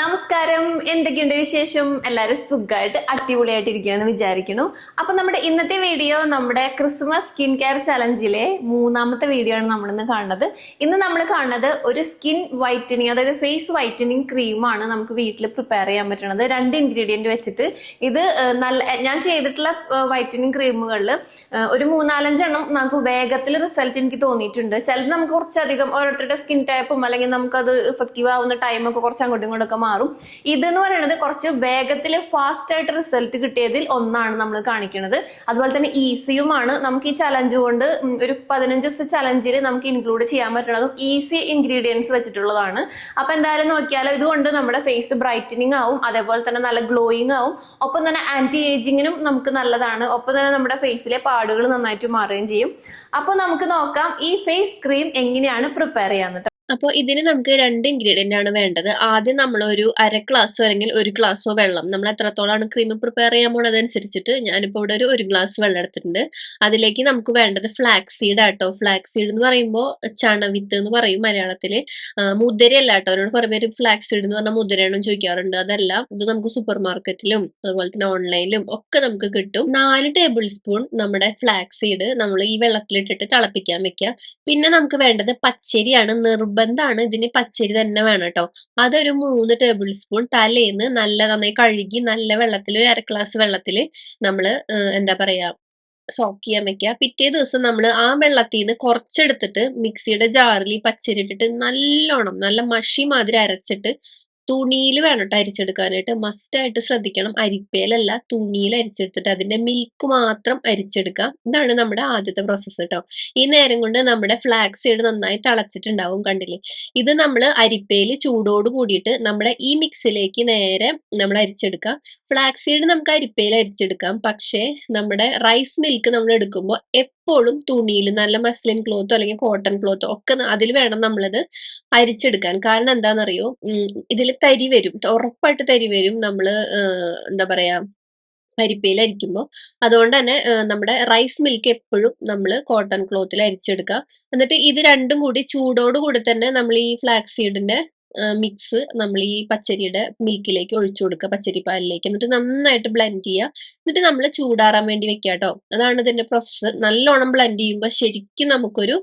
നമസ്കാരം. എന്തൊക്കെയുണ്ട് വിശേഷം? എല്ലാവരും സുഖമായിട്ട് അടിപൊളിയായിട്ടിരിക്കുകയെന്ന് വിചാരിക്കുന്നു. അപ്പൊ നമ്മുടെ ഇന്നത്തെ വീഡിയോ നമ്മുടെ ക്രിസ്മസ് സ്കിൻ കെയർ ചലഞ്ചിലെ മൂന്നാമത്തെ വീഡിയോ ആണ് നമ്മളിന്ന് കാണുന്നത്. ഇന്ന് നമ്മൾ കാണുന്നത് ഒരു സ്കിൻ വൈറ്റനിങ് അതായത് ഫേസ് വൈറ്റനിങ് ക്രീമാണ് നമുക്ക് വീട്ടിൽ പ്രിപ്പയർ ചെയ്യാൻ പറ്റുന്നത്. രണ്ട് ഇൻഗ്രീഡിയന്റ് വെച്ചിട്ട് ഇത് നല്ല ഞാൻ ചെയ്തിട്ടുള്ള വൈറ്റനിങ് ക്രീമുകളിൽ ഒരു മൂന്നാലഞ്ചെണ്ണം നമുക്ക് വേഗത്തിൽ റിസൾട്ട് എനിക്ക് തോന്നിയിട്ടുണ്ട്. ചിലത് നമുക്ക് കുറച്ചധികം ഓരോരുത്തരുടെ സ്കിൻ ടൈപ്പും അല്ലെങ്കിൽ നമുക്കത് ഇഫക്റ്റീവ് ആവുന്ന ടൈമൊക്കെ കുറച്ച് അങ്ങോട്ടും ഇങ്ങോട്ടൊക്കെ മാറും. ഇതെന്ന് പറയുന്നത് കുറച്ച് വേഗത്തിൽ ഫാസ്റ്റ് ആയിട്ട് റിസൾട്ട് കിട്ടിയതിൽ ഒന്നാണ് നമ്മൾ കാണിക്കുന്നത്. അതുപോലെ തന്നെ ഈസിയുമാണ് നമുക്ക് ഈ ചലഞ്ച് കൊണ്ട് ഒരു പതിനഞ്ച് ദിവസത്തെ ചലഞ്ചിൽ നമുക്ക് ഇൻക്ലൂഡ് ചെയ്യാൻ പറ്റുന്നതും ഈസി ഇൻഗ്രീഡിയൻസ് വെച്ചിട്ടുള്ളതാണ്. അപ്പൊ എന്തായാലും നോക്കിയാൽ ഇതുകൊണ്ട് നമ്മുടെ ഫേസ് ബ്രൈറ്റനിങ് ആവും അതേപോലെ തന്നെ നല്ല ഗ്ലോയിങ് ആവും. ഒപ്പം തന്നെ ആന്റി ഏജിങ്ങിനും നമുക്ക് നല്ലതാണ്. ഒപ്പം തന്നെ നമ്മുടെ ഫേസിലെ പാടുകൾ നന്നായിട്ട് മാറുകയും ചെയ്യും. അപ്പോൾ നമുക്ക് നോക്കാം ഈ ഫേസ് ക്രീം എങ്ങനെയാണ് പ്രിപ്പയർ ചെയ്യാന്ന് അപ്പോൾ ഇതിന് നമുക്ക് രണ്ട് ഇൻഗ്രീഡിയന്റ് ആണ് വേണ്ടത്. ആദ്യം നമ്മൾ ഒരു അര ഗ്ലാസ്സോ അല്ലെങ്കിൽ ഒരു ഗ്ലാസ്സോ വെള്ളം. നമ്മൾ എത്രത്തോളമാണ് ക്രീം പ്രിപ്പയർ ചെയ്യാൻ പോണതനുസരിച്ചിട്ട് ഞാനിപ്പോൾ ഇവിടെ ഒരു ഒരു ഗ്ലാസ് വെള്ളം എടുത്തിട്ടുണ്ട്. അതിലേക്ക് നമുക്ക് വേണ്ടത് ഫ്ലാക്സ് സീഡ് ആട്ടോ. ഫ്ലാക്സ് സീഡ് എന്ന് പറയുമ്പോൾ ചണവിത്ത് എന്ന് പറയും മലയാളത്തിൽ മുതിരയല്ല കേട്ടോ. അവരോട് കുറേ പേര് ഫ്ലാക്സ് സീഡ് എന്ന് പറഞ്ഞാൽ മുതിരയാണെന്ന് ചോദിക്കാറുണ്ട്. അതല്ല ഇത് നമുക്ക് സൂപ്പർ മാർക്കറ്റിലും അതുപോലെ തന്നെ ഓൺലൈനിലും ഒക്കെ നമുക്ക് കിട്ടും. നാല് ടേബിൾ സ്പൂൺ നമ്മുടെ ഫ്ലാക്സ് സീഡ് നമ്മൾ ഈ വെള്ളത്തിലിട്ടിട്ട് തിളപ്പിക്കാൻ വെക്കുക പിന്നെ നമുക്ക് വേണ്ടത് പച്ചരിയാണ് നിർബന്ധമാണ് ഇതിന് പച്ചരി തന്നെ വേണം കേട്ടോ അതൊരു മൂന്ന് ടേബിൾ സ്പൂൺ തലേന്ന് നല്ല നന്നായി കഴുകി നല്ല വെള്ളത്തിൽ ഒരു അര ഗ്ലാസ് വെള്ളത്തിൽ നമ്മൾ എന്താ പറയാ സോക്ക് ചെയ്യാൻ വെക്കുക. പിറ്റേ ദിവസം നമ്മൾ ആ വെള്ളത്തിൽ നിന്ന് കുറച്ചെടുത്തിട്ട് മിക്സിയുടെ ജാറിൽ ഈ പച്ചരി ഇട്ടിട്ട് നല്ലോണം നല്ല മഷി മാതിരി അരച്ചിട്ട് തുണിയിൽ വേണം കേട്ടോ അരിച്ചെടുക്കാനായിട്ട്. മസ്റ്റായിട്ട് ശ്രദ്ധിക്കണം. അരിപ്പേലല്ല തുണിയിൽ അരിച്ചെടുത്തിട്ട് അതിന്റെ മിൽക്ക് മാത്രം അരിച്ചെടുക്കാം. ഇതാണ് നമ്മുടെ ആദ്യത്തെ പ്രോസസ്സ് കേട്ടോ ഈ നേരം കൊണ്ട് നമ്മുടെ ഫ്ലാക്സ് സീഡ് നന്നായി തിളച്ചിട്ടുണ്ടാവും കണ്ടില്ലേ? ഇത് നമ്മൾ അരിപ്പയിൽ ചൂടോട് കൂടിയിട്ട് നമ്മുടെ ഈ മിക്സിലേക്ക് നേരെ നമ്മൾ അരിച്ചെടുക്കാം. ഫ്ലാക്സ് സീഡ് നമുക്ക് അരിപ്പയിൽ അരിച്ചെടുക്കാം. പക്ഷേ നമ്മുടെ റൈസ് മിൽക്ക് നമ്മൾ എടുക്കുമ്പോൾ എപ്പോഴും തുണിയിൽ നല്ല മസ്ലിൻ ക്ലോത്തോ അല്ലെങ്കിൽ കോട്ടൺ ക്ലോത്തോ ഒക്കെ അതിൽ വേണം നമ്മളത് അരിച്ചെടുക്കാൻ. കാരണം എന്താണെന്നറിയോ? ഇതിൽ തരി വരും. ഉറപ്പായിട്ട് തരി വരും നമ്മൾ എന്താ പറയാ അരിപ്പയിൽ അരിക്കുമ്പോൾ അതുകൊണ്ട് തന്നെ നമ്മുടെ റൈസ് മിൽക്ക് എപ്പോഴും നമ്മൾ കോട്ടൺ ക്ലോത്തിൽ അരിച്ചെടുക്കുക. എന്നിട്ട് ഇത് രണ്ടും കൂടി ചൂടോട് കൂടി തന്നെ നമ്മൾ ഈ ഫ്ലാക്സ് സീഡിന്റെ മിക്സ് നമ്മൾ ഈ പച്ചരിയുടെ മിൽക്കിലേക്ക് ഒഴിച്ചു കൊടുക്കുക പച്ചരി പാലിലേക്ക്. എന്നിട്ട് നന്നായിട്ട് ബ്ലെൻഡ് ചെയ്യുക. എന്നിട്ട് നമ്മൾ ചൂടാറാൻ വേണ്ടി വെക്കുക കേട്ടോ അതാണ് ഇതിന്റെ പ്രോസസ്സ് നല്ലോണം ബ്ലെൻഡ് ചെയ്യുമ്പോൾ ശരിക്കും നമുക്കൊരു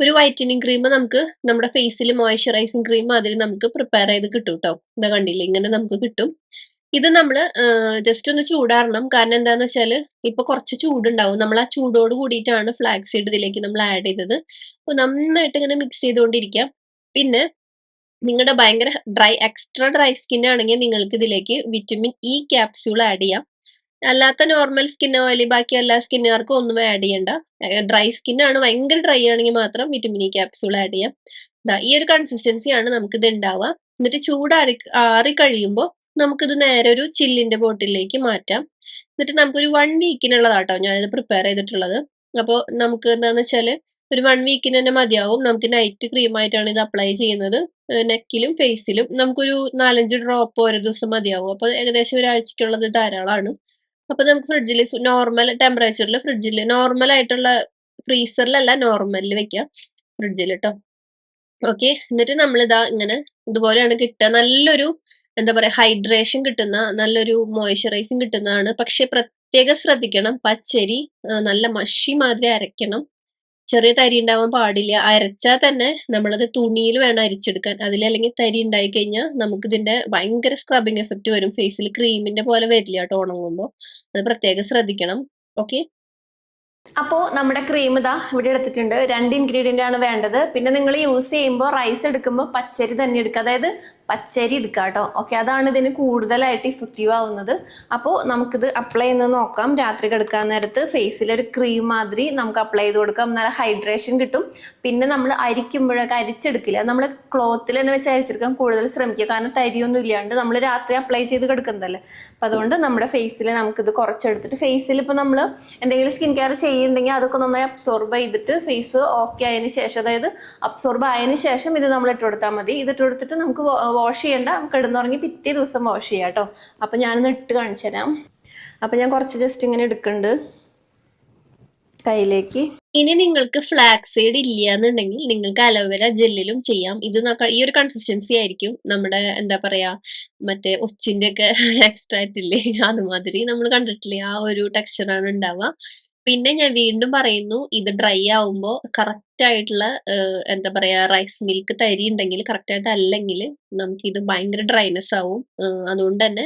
ഒരു വൈറ്റനിങ് ക്രീം നമുക്ക് നമ്മുടെ ഫേസിൽ മോയ്സ്ചറൈസിങ് ക്രീം അതിൽ നമുക്ക് പ്രിപ്പയർ ചെയ്ത് കിട്ടും കേട്ടോ ഇതാ കണ്ടില്ല? ഇങ്ങനെ നമുക്ക് കിട്ടും. ഇത് നമ്മൾ ജസ്റ്റ് ഒന്ന് ചൂടാറണം. കാരണം എന്താന്ന് വെച്ചാൽ ഇപ്പൊ കുറച്ച് ചൂടുണ്ടാവും. നമ്മൾ ആ ചൂടോട് കൂടിയിട്ടാണ് ഫ്ലാക്സ് സീഡ് ഇതിലേക്ക് നമ്മൾ ആഡ് ചെയ്തത്. അപ്പോൾ നന്നായിട്ട് ഇങ്ങനെ മിക്സ് ചെയ്തുകൊണ്ടിരിക്കാം. പിന്നെ നിങ്ങളുടെ ഭയങ്കര ഡ്രൈ എക്സ്ട്രാ ഡ്രൈ സ്കിൻ ആണെങ്കിൽ നിങ്ങൾക്ക് ഇതിലേക്ക് വിറ്റമിൻ ഇ ക്യാപ്സ്യൂൾ ആഡ് ചെയ്യാം. അല്ലാത്ത നോർമൽ സ്കിൻ ഓയിൽ ബാക്കി എല്ലാ സ്കിന്നുകാർക്കും ഒന്നും ആഡ് ചെയ്യണ്ട. ഡ്രൈ സ്കിൻ ആണ് ഭയങ്കര ഡ്രൈ ആണെങ്കിൽ മാത്രം വിറ്റമിൻ ഇ ക്യാപ്സ്യൂൾ ആഡ് ചെയ്യാം. ഈ ഒരു കൺസിസ്റ്റൻസി കൺസിസ്റ്റൻസിയാണ് നമുക്കിത് ഉണ്ടാവുക എന്നിട്ട് ചൂടാറി ആറി കഴിയുമ്പോൾ നമുക്കിത് നേരെ ഒരു ചില്ലിന്റെ ബോട്ടിലേക്ക് മാറ്റാം. എന്നിട്ട് നമുക്കൊരു വൺ വീക്കിനുള്ളതാട്ടോ ഞാനിത് പ്രിപ്പയർ ചെയ്തിട്ടുള്ളത്. അപ്പോൾ നമുക്ക് എന്താണെന്ന് വെച്ചാൽ ഒരു വൺ വീക്കിന് തന്നെ മതിയാവും. നമുക്ക് നൈറ്റ് ക്രീം ആയിട്ടാണ് ഇത് അപ്ലൈ ചെയ്യുന്നത്. നെക്കിലും ഫേസിലും നമുക്കൊരു നാലഞ്ച് ഡ്രോപ്പ് ഓരോ ദിവസം മതിയാവും. അപ്പോൾ ഏകദേശം ഒരാഴ്ചക്കുള്ളത് ധാരാളമാണ് അപ്പോൾ നമുക്ക് ഫ്രിഡ്ജിൽ നോർമൽ ടെമ്പറേച്ചറിൽ ഫ്രിഡ്ജിൽ നോർമൽ ആയിട്ടുള്ള ഫ്രീസറിലല്ല നോർമലിൽ വെക്കാം ഫ്രിഡ്ജിൽ കേട്ടോ ഓക്കെ? എന്നിട്ട് നമ്മളിതാ ഇങ്ങനെ ഇതുപോലെയാണ് കിട്ടുക. നല്ലൊരു എന്താ പറയാ ഹൈഡ്രേഷൻ കിട്ടുന്ന നല്ലൊരു മോയ്സ്ചറൈസിങ് കിട്ടുന്നതാണ്. പക്ഷെ പ്രത്യേകം ശ്രദ്ധിക്കണം. പച്ചരി നല്ല മഷി മാതിരി അരയ്ക്കണം. ചെറിയ തരി ഉണ്ടാവാൻ പാടില്ല. അരച്ചാൽ തന്നെ നമ്മളത് തുണിയിൽ വേണം അരിച്ചെടുക്കാൻ. അതിൽ അല്ലെങ്കിൽ തരി ഉണ്ടായി കഴിഞ്ഞാൽ നമുക്ക് ഇതിന്റെ ഭയങ്കര സ്ക്രബിങ് എഫക്റ്റ് വരും. ഫേസിൽ ക്രീമിന്റെ പോലെ വരില്ല കേട്ടോ ഉണങ്ങുമ്പോൾ അത് പ്രത്യേകം ശ്രദ്ധിക്കണം. ഓക്കെ അപ്പോ നമ്മുടെ ക്രീം ഇതാ ഇവിടെ എടുത്തിട്ടുണ്ട്. രണ്ട് ഇൻഗ്രീഡിയന്റ് ആണ് വേണ്ടത്. പിന്നെ നിങ്ങൾ യൂസ് ചെയ്യുമ്പോൾ റൈസ് എടുക്കുമ്പോൾ പച്ചരി തന്നെ എടുക്കുക. അതായത് പച്ചരി എടുക്കുക കേട്ടോ ഓക്കെ അതാണ് ഇതിന് കൂടുതലായിട്ട് ഇഫക്റ്റീവ് ആവുന്നത്. അപ്പോൾ നമുക്കിത് അപ്ലൈ ചെയ്യുന്നത് നോക്കാം. രാത്രി കിടക്കാൻ നേരത്ത് ഫേസിൽ ഒരു ക്രീം മാതിരി നമുക്ക് അപ്ലൈ ചെയ്ത് കൊടുക്കാം. നല്ല ഹൈഡ്രേഷൻ കിട്ടും. പിന്നെ നമ്മൾ അരിക്കുമ്പോഴൊക്കെ അരിച്ചെടുക്കില്ല. നമ്മൾ ക്ലോത്തിൽ തന്നെ വെച്ച് അരിച്ചെടുക്കാൻ കൂടുതൽ ശ്രമിക്കുക. കാരണം തരിയൊന്നും ഇല്ലാണ്ട് നമ്മൾ രാത്രി അപ്ലൈ ചെയ്ത് കിടക്കുന്നതല്ലേ. അപ്പം അതുകൊണ്ട് നമ്മുടെ ഫേസിൽ നമുക്കിത് കുറച്ചെടുത്തിട്ട് ഫേസിൽ ഇപ്പോൾ നമ്മൾ എന്തെങ്കിലും സ്കിൻ കെയർ ചെയ്യുന്നുണ്ടെങ്കിൽ അതൊക്കെ നന്നായി അബ്സോർബ് ചെയ്തിട്ട് ഫേസ് ഓക്കെ ആയതിനു ശേഷം അതായത് അബ്സോർബ് ആയതിനു ശേഷം ഇത് നമ്മൾ ഇട്ട് കൊടുത്താൽ മതി. ഇത് കൊടുത്തിട്ട് നമുക്ക് വാഷ് ചെയ്യേണ്ട. നമുക്ക് കിടന്നുറങ്ങി പിറ്റേ ദിവസം വാഷ് ചെയ്യാം കേട്ടോ. അപ്പം ഞാനൊന്ന് ഇട്ട് കാണിച്ചു തരാം. അപ്പം ഞാൻ കുറച്ച് ജസ്റ്റ് ഇങ്ങനെ എടുക്കുന്നുണ്ട് കയ്യിലേക്ക്. ഇനി നിങ്ങൾക്ക് ഫ്ലാക്സ് സീഡ് ഇല്ല എന്നുണ്ടെങ്കിൽ നിങ്ങൾക്ക് അലോവേര ജെല്ലിലും ചെയ്യാം. ഇത് ഈ ഒരു കൺസിസ്റ്റൻസി ആയിരിക്കും. നമ്മുടെ എന്താ പറയാ മറ്റേ ഒച്ചിന്റെ ഒക്കെ എക്സ്ട്രാക്റ്റ് ഇല്ലേ? അതുമാതിരി നമ്മൾ കണ്ടിട്ടില്ലേ ആ ഒരു ടെക്സ്ചറാണ് ഉണ്ടാവുക. പിന്നെ ഞാൻ വീണ്ടും പറയുന്നു ഇത് ഡ്രൈ ആവുമ്പോൾ കറക്റ്റ് ആയിട്ടുള്ള എന്താ പറയാ റൈസ് മിൽക്ക് തരി ഉണ്ടെങ്കിൽ കറക്റ്റ് ആയിട്ട് അല്ലെങ്കിൽ നമുക്ക് ഇത് ഭയങ്കര ഡ്രൈനെസ് ആവും. അതുകൊണ്ട് തന്നെ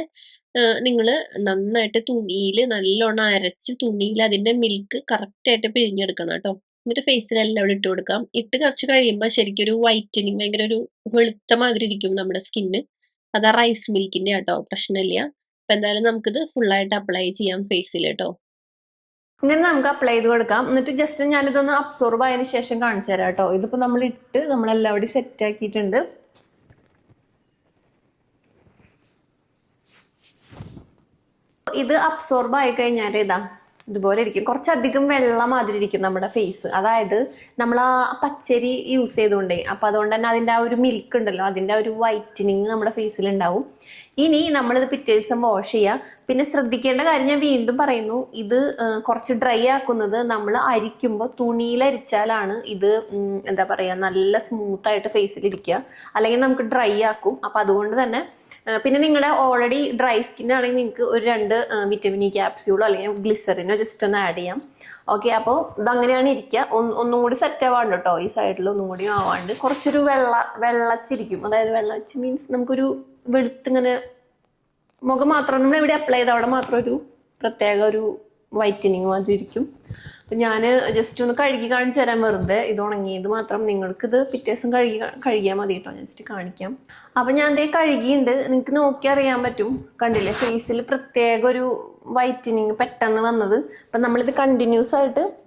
നിങ്ങൾ നന്നായിട്ട് തുണിയിൽ നല്ലോണം അരച്ച് തുണിയിൽ അതിന്റെ മിൽക്ക് കറക്റ്റ് ആയിട്ട് പിഴിഞ്ഞെടുക്കണം കേട്ടോ. എന്നിട്ട് ഫേസിൽ എല്ലാം ഇട്ട് കൊടുക്കാം. ഇട്ട് കുറച്ച് കഴിയുമ്പോൾ ശരിക്കും ഒരു വൈറ്റനിങ് ഭയങ്കര ഒരു വെളുത്ത മാതിരി ഇരിക്കും നമ്മുടെ സ്കിന്ന് അതാ റൈസ് മിൽക്കിന്റെ കേട്ടോ പ്രശ്നമില്ല. അപ്പൊ എന്തായാലും നമുക്കിത് ഫുള്ളായിട്ട് അപ്ലൈ ചെയ്യാം ഫേസിൽ കേട്ടോ. ഇങ്ങനെ നമുക്ക് അപ്ലൈ ചെയ്ത് കൊടുക്കാം. എന്നിട്ട് ജസ്റ്റ് ഞാനിതൊന്ന് അബ്സോർബ് ആയതിനു ശേഷം കാണിച്ചു തരാം കേട്ടോ. ഇതിപ്പോൾ നമ്മൾ ഇട്ട് നമ്മളെല്ലാവരും സെറ്റ് ആക്കിയിട്ടുണ്ട്. ഇത് അബ്സോർബ് ആയി കഴിഞ്ഞാൽ ഇതാ. ഇതുപോലെ ഇരിക്കും. കുറച്ചധികം വെള്ളം മാതിരി ഇരിക്കും നമ്മുടെ ഫേസ് അതായത് നമ്മൾ ആ പച്ചരി യൂസ് ചെയ്തുകൊണ്ടേ. അപ്പം അതുകൊണ്ട് തന്നെ അതിന്റെ ആ ഒരു മിൽക്ക് ഉണ്ടല്ലോ അതിന്റെ ഒരു വൈറ്റനിങ് നമ്മുടെ ഫേസിൽ ഉണ്ടാവും. ഇനി നമ്മളിത് പിറ്റേ ദിവസം വാഷ് ചെയ്യുക പിന്നെ ശ്രദ്ധിക്കേണ്ട കാര്യം ഞാൻ വീണ്ടും പറയുന്നു ഇത് കുറച്ച് ഡ്രൈ ആക്കുന്നത് നമ്മൾ അരിക്കുമ്പോൾ തുണിയിൽ അരിച്ചാലാണ് ഇത് എന്താ പറയുക നല്ല സ്മൂത്തായിട്ട് ഫേസിൽ ഇരിക്കുക. അല്ലെങ്കിൽ നമുക്ക് ഡ്രൈ ആക്കും. അപ്പം അതുകൊണ്ട് തന്നെ പിന്നെ നിങ്ങളുടെ ഓൾറെഡി ഡ്രൈ സ്കിൻ ആണെങ്കിൽ നിങ്ങൾക്ക് ഒരു രണ്ട് വിറ്റമിൻ ഇ ക്യാപ്സ്യൂളോ അല്ലെങ്കിൽ ഗ്ലിസറിനോ ജസ്റ്റ് ഒന്ന് ആഡ് ചെയ്യാം. ഓക്കെ അപ്പോൾ ഇതങ്ങനെയാണ് ഇരിക്കുക ഒന്ന് കൂടി സെറ്റ് ആവാണ്ട് കേട്ടോ ഈ സൈഡിൽ ഒന്നും കൂടി ആവാണ്ട് കുറച്ചൊരു വെള്ള വെള്ളച്ചിരിക്കും അതായത് വെള്ളച്ച് മീൻസ് നമുക്കൊരു വെളുത്തിങ്ങനെ മുഖം മാത്രം. നമ്മൾ ഇവിടെ അപ്ലൈ ചെയ്ത് അവിടെ മാത്രം ഒരു പ്രത്യേക ഒരു വൈറ്റനിങ് മാതിരി ഇരിക്കും. അപ്പം ഞാൻ ജസ്റ്റ് ഒന്ന് കഴുകി കാണിച്ചു തരാൻ വെറുതെ. ഇത് ഉണങ്ങിയത് മാത്രം നിങ്ങൾക്കിത് പിറ്റേ ദിവസം കഴുകി കഴുകിയാൽ മതി കേട്ടോ ജസ്റ്റ് കാണിക്കാം. അപ്പം ഞാൻ ദേ കഴുകിയുണ്ട്. നിങ്ങൾക്ക് നോക്കി അറിയാൻ പറ്റും. കണ്ടില്ലേ? ഫേസിൽ പ്രത്യേക ഒരു വൈറ്റനിങ് പെട്ടെന്ന് വന്നത്. അപ്പം നമ്മളിത് കണ്ടിന്യൂസ് ആയിട്ട്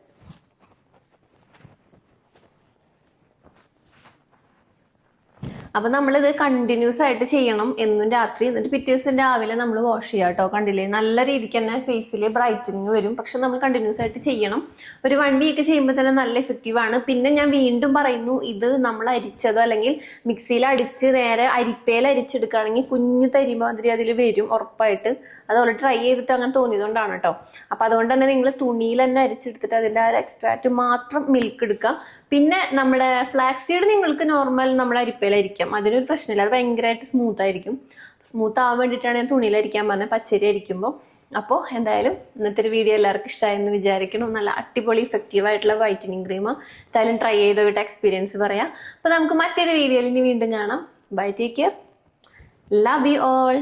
അപ്പം നമ്മളിത് കണ്ടിന്യൂസ് ആയിട്ട് ചെയ്യണം എന്നും രാത്രി എന്നിട്ട് പിറ്റേ ദിവസം രാവിലെ നമ്മൾ വാഷ് ചെയ്യുക കേട്ടോ കണ്ടില്ലേ? നല്ല രീതിക്ക് തന്നെ ഫേസിൽ ബ്രൈറ്റനിങ് വരും. പക്ഷെ നമ്മൾ കണ്ടിന്യൂസ് ആയിട്ട് ചെയ്യണം. ഒരു വൺ വീക്ക് ചെയ്യുമ്പോൾ തന്നെ നല്ല എഫക്റ്റീവ് ആണ്. പിന്നെ ഞാൻ വീണ്ടും പറയുന്നു ഇത് നമ്മൾ അരിച്ചതോ അല്ലെങ്കിൽ മിക്സിയിൽ അടിച്ച് നേരെ അരിപ്പയിൽ അരിച്ചെടുക്കുകയാണെങ്കിൽ കുഞ്ഞു തരി മാതിരി അതിൽ വരും ഉറപ്പായിട്ട്. അതുപോലെ ട്രൈ ചെയ്തിട്ട് അങ്ങനെ തോന്നിയതുകൊണ്ടാണ് കേട്ടോ അപ്പം അതുകൊണ്ട് തന്നെ നിങ്ങൾ തുണിയിൽ തന്നെ അരിച്ചെടുത്തിട്ട് അതിന്റെ ആ ഒരു എക്സ്ട്രാക്റ്റ് മാത്രം മിൽക്ക് എടുക്കുക. പിന്നെ നമ്മുടെ ഫ്ലാക്സ് സീഡ് നിങ്ങൾക്ക് നോർമൽ നമ്മുടെ അരിപ്പയിലായിരിക്കാം അതിനൊരു പ്രശ്നമില്ല. അത് ഭയങ്കരമായിട്ട് സ്മൂത്ത് ആയിരിക്കും. സ്മൂത്ത് ആവാൻ വേണ്ടിയിട്ടാണ് ഞാൻ തുണിയിലരിക്കാൻ പറഞ്ഞത്. പച്ചരി അരിക്കുമ്പോൾ അപ്പോൾ എന്തായാലും ഇന്നത്തെ ഒരു വീഡിയോ എല്ലാവർക്കും ഇഷ്ടമായെന്ന് വിചാരിക്കണം നല്ല അടിപൊളി ഇഫക്റ്റീവ് ആയിട്ടുള്ള വൈറ്റനിങ് ക്രീം എന്തായാലും ട്രൈ ചെയ്ത് നോക്കിയിട്ട് എക്സ്പീരിയൻസ് പറയാം. അപ്പോൾ നമുക്ക് മറ്റൊരു വീഡിയോയിൽ ഇനി വീണ്ടും കാണാം. Bye take care love you all